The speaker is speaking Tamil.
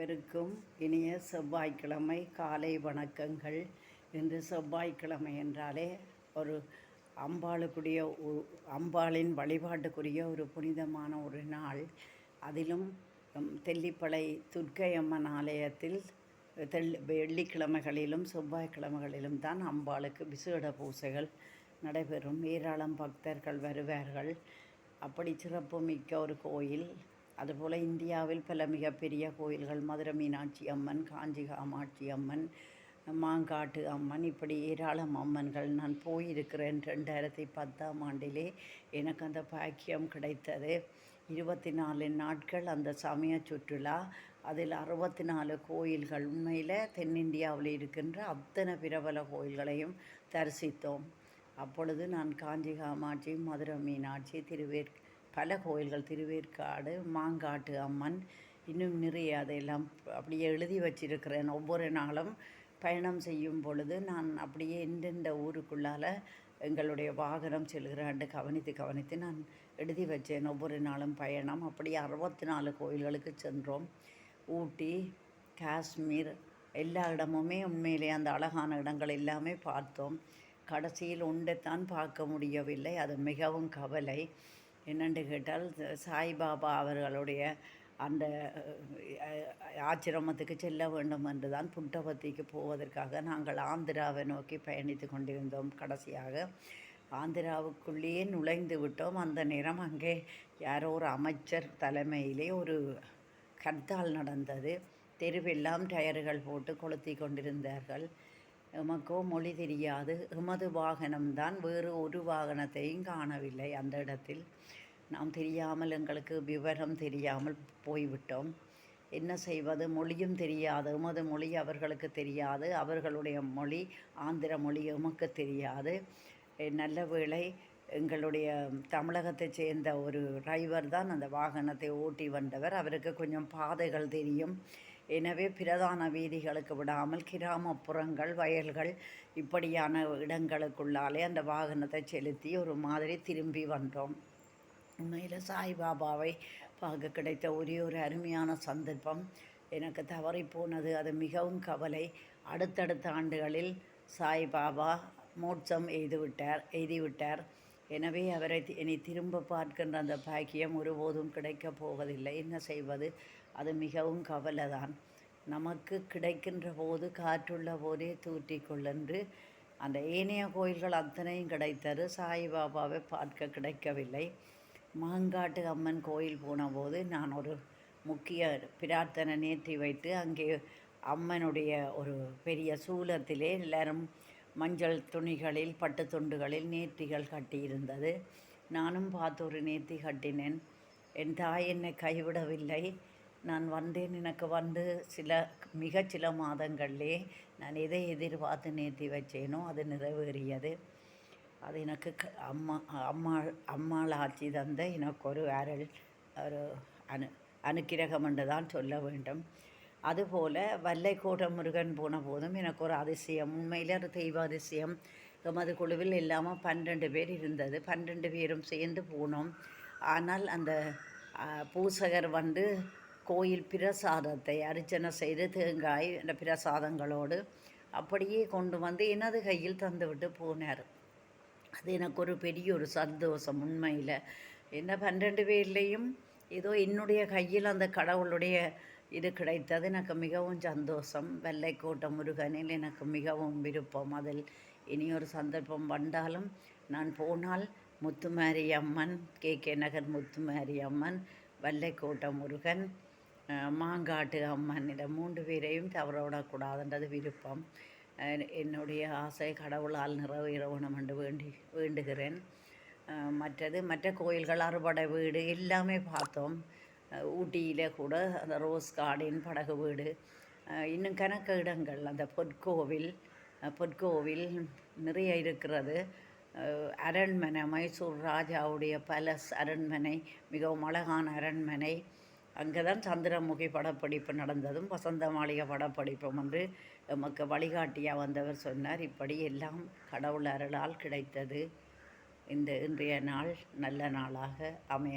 அனைவருக்கும் இனிய செவ்வாய்க்கிழமை காலை வணக்கங்கள். இன்று செவ்வாய்க்கிழமை என்றாலே ஒரு அம்பாளுக்குரிய அம்பாளின் வழிபாட்டுக்குரிய ஒரு புனிதமான ஒரு நாள். அதிலும் தெல்லிப்பளை துர்க்கை அம்மன் ஆலயத்தில் தெல் வெள்ளிக்கிழமைகளிலும் செவ்வாய்க்கிழமைகளிலும் தான் அம்பாளுக்கு விசேட பூசைகள் நடைபெறும். ஏராளம் பக்தர்கள் வருவார்கள். அப்படி சிறப்புமிக்க ஒரு கோயில். அதுபோல் இந்தியாவில் பல மிகப்பெரிய கோயில்கள் மதுரை மீனாட்சி அம்மன் காஞ்சி காமாட்சி அம்மன் மாங்காட்டு அம்மன் இப்படி ஏராளம் அம்மன்கள் நான் போயிருக்கிறேன் ரெண்டாயிரத்தி பத்தாம் ஆண்டிலே. எனக்கு அந்த பாக்கியம் கிடைத்தது. இருபத்தி நாலு நாட்கள் அந்த சமய சுற்றுலா அதில் அறுபத்தி நாலு கோயில்கள். உண்மையில் தென்னிந்தியாவில் இருக்கின்ற அத்தனை பிரபல கோயில்களையும் தரிசித்தோம். அப்பொழுது நான் காஞ்சி காமாட்சி மதுரை மீனாட்சி திருவேற் பல கோயில்கள் திருவேற்காடு மாங்காட்டு அம்மன் இன்னும் நிறைய அதையெல்லாம் அப்படியே எழுதி வச்சிருக்கிறேன். ஒவ்வொரு நாளும் பயணம் செய்யும் பொழுது நான் அப்படியே எந்தெந்த ஊருக்குள்ளால் எங்களுடைய வாகனம் செல்கிறாண்டு கவனித்து கவனித்து நான் எழுதி வச்சேன். ஒவ்வொரு நாளும் பயணம். அப்படி அறுபத்தி நாலு கோயில்களுக்கு சென்றோம். ஊட்டி காஷ்மீர் எல்லா இடமுமே உண்மையிலே அந்த அழகான இடங்கள் எல்லாமே பார்த்தோம். கடைசியில் உண்டைத்தான் பார்க்க முடியவில்லை. அது மிகவும் கவலை. என்னென்று கேட்டால் சாய்பாபா அவர்களுடைய அந்த ஆச்சிரமத்துக்கு செல்ல வேண்டும் என்று தான் போவதற்காக நாங்கள் ஆந்திராவை நோக்கி பயணித்து கொண்டிருந்தோம் கடைசியாக. ஆந்திராவுக்குள்ளேயே நுழைந்து விட்டோம். அந்த நேரம் அங்கே யாரோ ஒரு அமைச்சர் தலைமையிலே ஒரு கர்த்தால் நடந்தது. தெருவெல்லாம் டயர்கள் போட்டு கொளுத்தி கொண்டிருந்தார்கள். எமக்கோ மொழி தெரியாது. எமது வாகனம்தான் வேறு ஒரு வாகனத்தையும் காணவில்லை. அந்த இடத்தில் நாம் தெரியாமல் எங்களுக்கு விவரம் தெரியாமல் போய்விட்டோம். என்ன செய்வது? மொழியும் தெரியாது. எமது மொழி அவர்களுக்கு தெரியாது. அவர்களுடைய மொழி ஆந்திர மொழி எமக்கு தெரியாது. நல்ல வேளை எங்களுடைய தமிழகத்தை சேர்ந்த ஒரு டிரைவர் தான் அந்த வாகனத்தை ஓட்டி வந்தவர். அவருக்கு கொஞ்சம் பாதைகள் தெரியும். எனவே பிரதான வீதிகளுக்கு விடாமல் கிராமப்புறங்கள் வயல்கள் இப்படியான இடங்களுக்குள்ளாலே அந்த வாகனத்தை செலுத்தி ஒரு மாதிரி திரும்பி வந்தோம். உண்மையில் சாய்பாபாவை பார்க்க கிடைத்த ஒரே ஒரு அருமையான சந்தர்ப்பம். எனக்கு தவறி போனது அது மிகவும் கவலை. அடுத்தடுத்த ஆண்டுகளில் சாய்பாபா மோட்சம் எய்துவிட்டார் எய்திவிட்டார் எனவே அவரை என்னை இனி திரும்ப பார்க்கின்ற அந்த பாக்கியம் ஒருபோதும் கிடைக்கப் போவதில்லை. என்ன செய்வது? அது மிகவும் கவலைதான். நமக்கு கிடைக்கின்ற போது காற்றுள்ள போதே தூற்றிக்கொள்ளென்று அந்த ஏனைய கோயில்கள் அத்தனையும் கிடைத்தது. சாய்பாபாவை பார்க்க கிடைக்கவில்லை. மாங்காட்டு அம்மன் கோயில் போனபோது நான் ஒரு முக்கிய பிரார்த்தனை நேற்றி வைத்து அங்கே அம்மனுடைய ஒரு பெரிய சூலத்திலே எல்லாரும் மஞ்சள் துணிகளில் பட்டு துண்டுகளில் நேர்த்திகள் கட்டியிருந்தது. நானும் பார்த்து ஒரு நேர்த்தி கட்டினேன். என் தாய் என்னை கைவிடவில்லை. நான் வந்தேன் எனக்கு வந்து சில மிகச் சில மாதங்களிலே நான் எதை எதிர்பார்த்து நேர்த்தி வச்சேனோ அது நிறைவேறியது. அது எனக்கு க- அம்மா அம்மா அம்மாள் ஆட்சி தந்த எனக்கு ஒரு அருள் ஒரு அனு அனுக்கிரகம் என்று தான் சொல்ல வேண்டும். அதுபோல் வல்லைக்கோட்டை முருகன் போன போதும் எனக்கு ஒரு அதிசயம் உண்மையில் ஒரு தெய்வ அதிசயம். எமது குழுவில் இல்லாமல் பன்னெண்டு பேர் இருந்தது பன்னெண்டு பேரும் சேர்ந்து போனோம். ஆனால் அந்த பூசகர் வந்து கோயில் பிரசாதத்தை அர்ச்சனை செய்து தேங்காய் அந்த பிரசாதங்களோடு அப்படியே கொண்டு வந்து எனது கையில் தந்துவிட்டு போனார். அது எனக்கு ஒரு பெரிய ஒரு சந்தோஷம் உண்மையில். என்ன பன்னெண்டு பேர்லேயும் ஏதோ என்னுடைய கையில் அந்த கடவுளுடைய இது கிடைத்தது. எனக்கு மிகவும் சந்தோஷம். வெள்ளைக்கோட்டை முருகனில் எனக்கு மிகவும் விருப்பம். அதில் இனி ஒரு சந்தர்ப்பம் வந்தாலும் நான் போனால் முத்துமாரி அம்மன் கே கே நகர் முத்துமாரி அம்மன் வெள்ளைக்கோட்டை முருகன் மாங்காட்டு அம்மனிடம் மூன்று பேரையும் தவறவிடக்கூடாதுன்றது விருப்பம். என்னுடைய ஆசை கடவுளால் நிறைவேற வேணும் என்று வேண்டி வேண்டுகிறேன். மற்றது மற்ற கோயில்கள் அறுபடை வீடு எல்லாமே பார்த்தோம். ஊட்டியில் கூட அந்த ரோஸ் கார்டன் படகு வீடு. இன்னும் கணக்க இடங்கள் அந்த பொற்கோவில் பொற்கோவில் நிறைய இருக்கிறது. அரண்மனை மைசூர் ராஜாவுடைய பலஸ் அரண்மனை மிகவும் அழகான அரண்மனை. அங்கே தான் சந்திரமுகி படப்பிடிப்பு நடந்ததும் வசந்த மாளிகை படப்பிடிப்பும் என்று எமக்கு வழிகாட்டியாக வந்தவர் சொன்னார். இப்படி எல்லாம் கடவுள் அருளால் கிடைத்தது. இந்த இன்றைய நாள் நல்ல நாளாக அமைய